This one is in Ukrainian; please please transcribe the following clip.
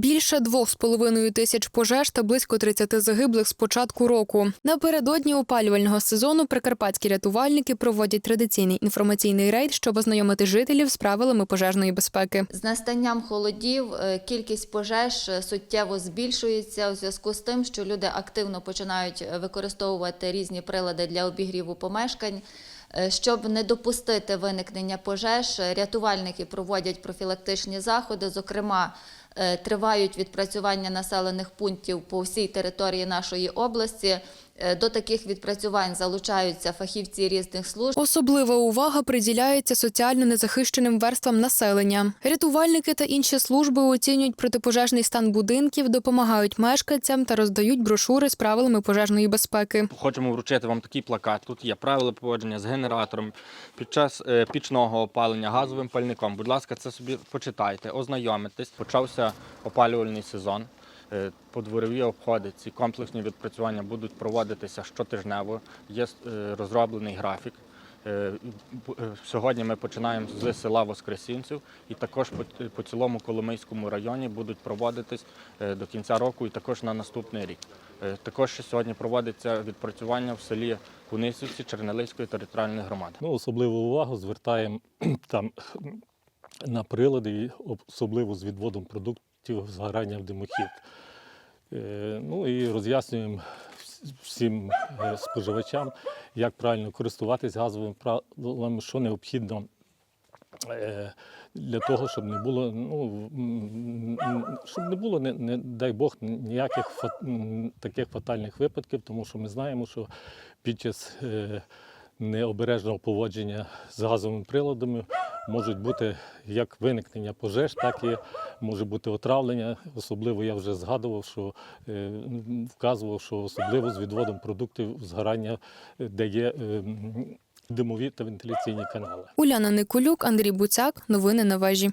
Більше 2,5 тисяч пожеж та близько 30 загиблих з початку року. Напередодні опалювального сезону прикарпатські рятувальники проводять традиційний інформаційний рейд, щоб ознайомити жителів з правилами пожежної безпеки. З настанням холодів е, кількість пожеж е, суттєво збільшується у зв'язку з тим, що люди активно починають е, використовувати різні прилади для обігріву помешкань. Е, Щоб не допустити виникнення пожеж, е, рятувальники проводять профілактичні заходи. Зокрема, е, тривають відпрацювання населених пунктів по всій території нашої області. Е, До таких відпрацювань залучаються фахівці різних служб. Особлива увага приділяється соціально незахищеним верствам населення. Рятувальники та інші служби оцінюють протипожежний стан будинків, допомагають мешканцям та роздають брошури з правилами пожежної безпеки. Хочемо вручити вам такий плакат. Тут є правила поводження з генератором під час е, пічного опалення газовим пальником. Будь ласка, це собі почитайте, ознайомитесь. Почався опалювальний сезон. Е, Подворові обходи, ці комплексні відпрацювання будуть проводитися щотижнево. Є е, розроблений графік. Е, Сьогодні ми починаємо з села Воскресінців і також по, цілому Коломийському районі будуть проводитись до кінця року і також на наступний рік. Також сьогодні проводиться відпрацювання в селі Кунисівці Чернелицької територіальної громади. Ну, особливу увагу звертаємо там на прилади, особливо з відводом продуктів згорання в димохід. Е, Ну і роз'яснюємо всім е, споживачам, як правильно користуватись газовими правилами, що необхідно е, для того, щоб не було, ну, щоб не було, не, не дай Бог, ніяких фат- таких фатальних випадків, тому що ми знаємо, що під час необережного поводження з газовими приладами можуть бути як виникнення пожеж, так і може бути отравлення. Особливо я вже згадував, що е, вказував, що особливо з відводом продуктів згорання, е, де є е, димові та вентиляційні канали. Уляна Николюк, Андрій Буцяк. Новини на вежі.